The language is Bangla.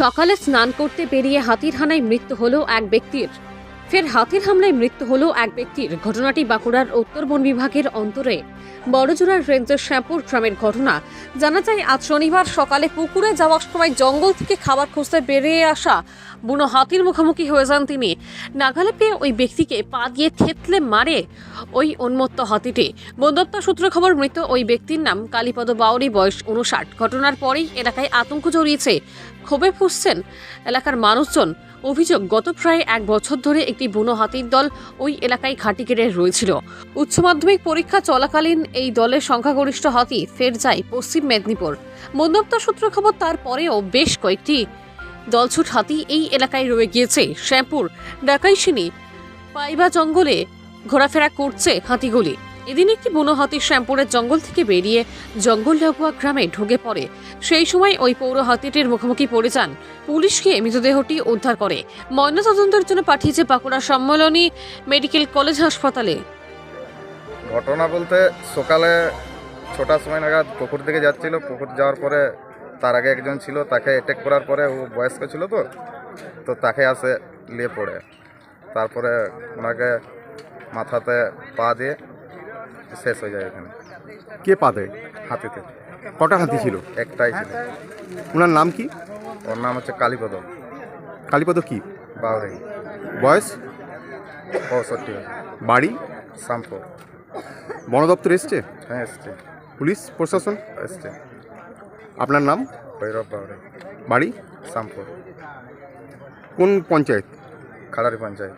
সকালে স্নান করতে বেরিয়ে হাতির হানায় মৃত্যু হল এক ব্যক্তির। ফের হাতির হামলায় মৃত্যু হলো এক ব্যক্তির। ঘটনাটি বাঁকুড়ার উত্তর বন বিভাগের অন্তরে। বড়জোড়ার রেঞ্জের শ্যামপুর গ্রামের ঘটনা। জানা যায়, আজ শনিবার সকালে পুকুরে যাওয়ার সময় জঙ্গল থেকে খাবার খুঁজতে বেরিয়ে আসা বুনো হাতির মুখোমুখি হয়ে যান তিনি। নাগালে পেয়ে ওই ব্যক্তিকে পা দিয়ে থেতলে মারে ওই উন্মত্ত হাতিটি। বন্দত্তা সূত্র খবর, মৃত ওই ব্যক্তির নাম কালীপদ বাউরি, বয়স উনষাট ঘটনার পরেই এলাকায় আতঙ্ক জড়িয়েছে ক্ষোভে ফুসছেন এলাকার মানুষজন। অভিযোগ, গত প্রায় এক বছর ধরে একটি বুনো হাতির দল ওই এলাকায় ঘাঁটি কেড়ে রয়েছিল। উচ্চ মাধ্যমিক পরীক্ষা চলাকালীন এই দলের সংখ্যাগরিষ্ঠ হাতি ফের যায় পশ্চিম মেদিনীপুর। মন্দপ্তা সূত্র খবর তারপরেও বেশ কয়েকটি দলছুট হাতি এই এলাকায় রয়ে গিয়েছে। শ্যামপুর ডাকাইশিনি পাইবা জঙ্গলে ঘোরাফেরা করছে হাতিগুলি। এদিন একটি বুনো হাতি শ্যামপুরের জঙ্গল থেকে বেরিয়ে জঙ্গল ডাকুয়া গ্রামে ঢুকে পড়ে। সেই সময় ওই পৌর হাতিটির মুখোমুখি পড়ে যান। পুলিশকে মৃতদেহটি উদ্ধার করে। ময়নাতদন্তের জন্য পাঠিয়েছে বাঁকুড়া সম্মেলনী মেডিকেল কলেজ হাসপাতালে। ঘটনা বলতে সকালে ছটার সময় নাগাদ পুকুর দিকে যাচ্ছিল। পুকুর যাওয়ার পরে তার আগে একজন ছিল, তাকে অ্যাটেক করার পরে ও বয়স্ক ছিল তো তো তাকে আসে নিয়ে পড়ে। তারপরে ওনাকে মাথাতে পা দিয়ে শেষ হয়ে যায় এখানে। কে পাতে হাতিতে? কটা হাতি ছিল? একটাই ছিল। ওনার নাম কি? ওর নাম হচ্ছে কালীপদ কালীপদ কি? বাউরি বয়স? পঁয়ষট্টি বাড়ি? শ্যামপুর বন দপ্তর এসছে? হ্যাঁ এসছে। পুলিশ প্রশাসন? এসছে। আপনার নাম? ভৈরব বাউরি বাড়ি? শ্যামপুর কোন পঞ্চায়েত? খালারি পঞ্চায়েত।